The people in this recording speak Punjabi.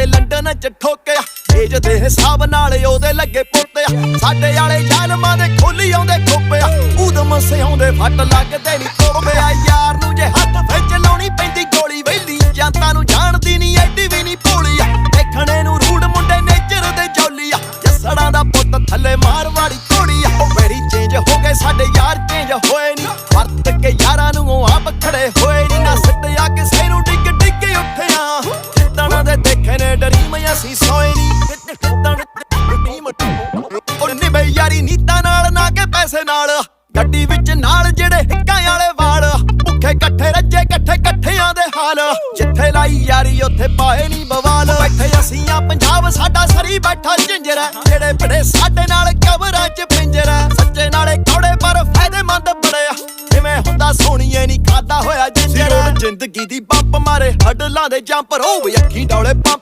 ਤੇ ਲੰਡਨ ਚ ਠੋਕਿਆ। ਏਜ ਦੇ ਹਿਸਾਬ ਨਾਲ ਉਹਦੇ ਲੱਗੇ ਪੁੱਤਿਆ ਸਾਡੇ ਵਾਲੇ ਜ਼ਾਲਮਾਂ ਦੇ ਖੋਲੀ ਆਉਂਦੇ ਖੋਪਿਆ। ਉਦਮ ਸਿਆਉਂਦੇ ਫੱਟ ਲੱਗਦੇ ਨਹੀਂ ਤੋਬਿਆ ਯਾਰ ਨੂੰ ਜੇ ਹੱਥ ਵਿੱਚ ਲਾਉਣੀ ਪੈਂਦੀ, ਗੋਲੀ ਵੈਲੀ ਜਨਤਾ ਨੂੰ ਜਾਣਦੀ ਨਹੀਂ ਐਡੀ ਵੀ ਨਹੀਂ ਭੋਲੀ ਆ ਦੇਖਣੇ ਨੂੰ ਰੂੜ ਮੁੰਡੇ ਨੇਚਰ ਦੇ ਜੌਲੀ ਆ ਜੱਸੜਾਂ ਦਾ ਪੁੱਤ ਥੱਲੇ ਮਾਰ ਵਾਲੀ ਘੋੜੀ ਆ ਉਹ ਮੇਰੀ ਚੇਂਜ ਹੋ ਗਏ, ਸਾਡੇ ਯਾਰ ਚੇਂਜ ਹੋਏ ਨਹੀਂ ਵਰਤ ਕੇ ਯਾਰਾਂ ਨੂੰ ਆਪ ਖੜੇ ਹੋਏ ਨਹੀਂ ਡਰੀ ਮੈਂ ਅਸੀਂ ਸੋਏ ਨਹੀਂ ਉਹ ਨਿਭੇ ਯਾਰੀ ਨੀਤਾਂ ਨਾਲ ਨਾ ਕਿ ਪੈਸੇ ਨਾਲ। ਗੱਡੀ ਵਿੱਚ ਨਾਲ ਜਿਹੜੇ ਹਿੱਕਾਂ ਵਾਲੇ ਵਾਲ। ਭੁੱਖੇ ਇਕੱਠੇ ਰੱਜੇ ਇਕੱਠੇ ਇਕੱਠਿਆਂ ਦੇ ਹਾਲ। ਜਿੱਥੇ ਲਾਈ ਯਾਰੀ ਉੱਥੇ ਪਾਏ ਨਹੀਂ ਬਵਾਲ। ਬੈਠੇ ਅਸੀਂ ਆ ਪੰਜਾਬ ਸਾਡਾ ਸਰੀ ਬੈਠਾ ਝਿੰਜਰਾ। ਜਿਹੜੇ ਬੜੇ ਸਾਡੇ ਨਾਲ ਕਬਰਾਂ 'ਚ ਪਿੰਜਰਾ। ਸੱਚੇ ਨਾਲੇ ਕੌੜੇ ਪਰ ਫਾਇਦੇਮੰਦ ਬੜੇ ਆ। ਜਿਵੇਂ ਹੁੰਦਾ ਸੋਣੀਏ ਨਹੀਂ ਖਾਦਾ ਹੋਇਆ ਜਿੰਜਰਾ ਜ਼ਿੰਦਗੀ ਦੀ ਬੰਪ ਮਾਰੇ ਹੱਡਲਾਂ ਦੇ ਜੰਪਰ ਉਹ ਅੱਖੀ ਡੌਲੇ ਪੰਪ।